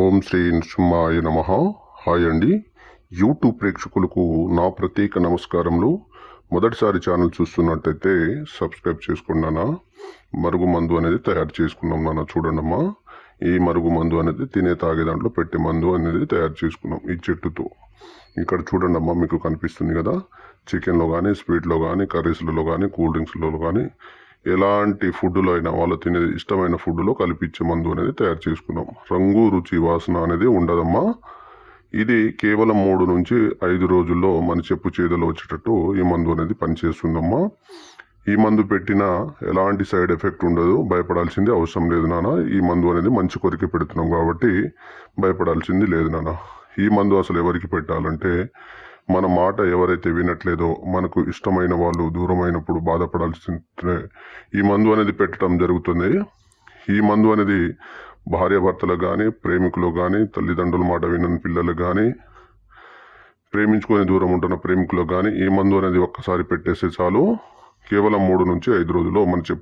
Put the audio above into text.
ఓం శ్రీ నృసింహాయ నమ. హాయ్ అండి. యూట్యూబ్ ప్రేక్షకులకు నా ప్రత్యేక నమస్కారములు. మొదటిసారి ఛానల్ చూస్తున్నట్టయితే సబ్స్క్రైబ్ చేసుకున్నానా మరుగు మందు అనేది తయారు చేసుకున్నాం నాన్న చూడండమ్మా. ఈ మరుగు మందు అనేది తినే తాగే దాంట్లో పెట్టే మందు అనేది తయారు చేసుకున్నాం ఈ చెట్టుతో. ఇక్కడ చూడండమ్మా మీకు కనిపిస్తుంది కదా. చికెన్లో కానీ స్వీట్లో కానీ కర్రీస్లలో కానీ కూల్ డ్రింక్స్లలో కానీ ఎలాంటి ఫుడ్లో అయినా వాళ్ళు తినే ఇష్టమైన ఫుడ్లో కలిపిచ్చే మందు అనేది తయారు చేసుకున్నాం. రంగు రుచి వాసన అనేది ఉండదమ్మా. ఇది కేవలం మూడు నుంచి ఐదు రోజుల్లో మన చెప్పు చేదలో వచ్చేటట్టు ఈ మందు అనేది పనిచేస్తుందమ్మా. ఈ మందు పెట్టినా ఎలాంటి సైడ్ ఎఫెక్ట్ ఉండదు భయపడాల్సింది అవసరం లేదు నాన్న. ఈ మందు అనేది మంచి కొరికి పెడుతున్నాం కాబట్టి భయపడాల్సింది లేదు నాన్న. ఈ మందు అసలు ఎవరికి పెట్టాలంటే మన మాట ఎవరైతే వినట్లేదో మనకు ఇష్టమైన వాళ్ళు దూరమైనప్పుడు బాధపడాల్సిందే. ఈ మందు అనేది పెట్టడం జరుగుతుంది. ఈ మందు అనేది భార్యాభర్తలకు కానీ ప్రేమికులు కానీ తల్లిదండ్రుల మాట వినని పిల్లలు కానీ ప్రేమించుకొని దూరం ఉంటున్న ప్రేమికులకు కానీ ఈ మందు అనేది ఒక్కసారి పెట్టేస్తే చాలు. కేవలం మూడు నుంచి ఐదు రోజుల్లో మన చెప్పు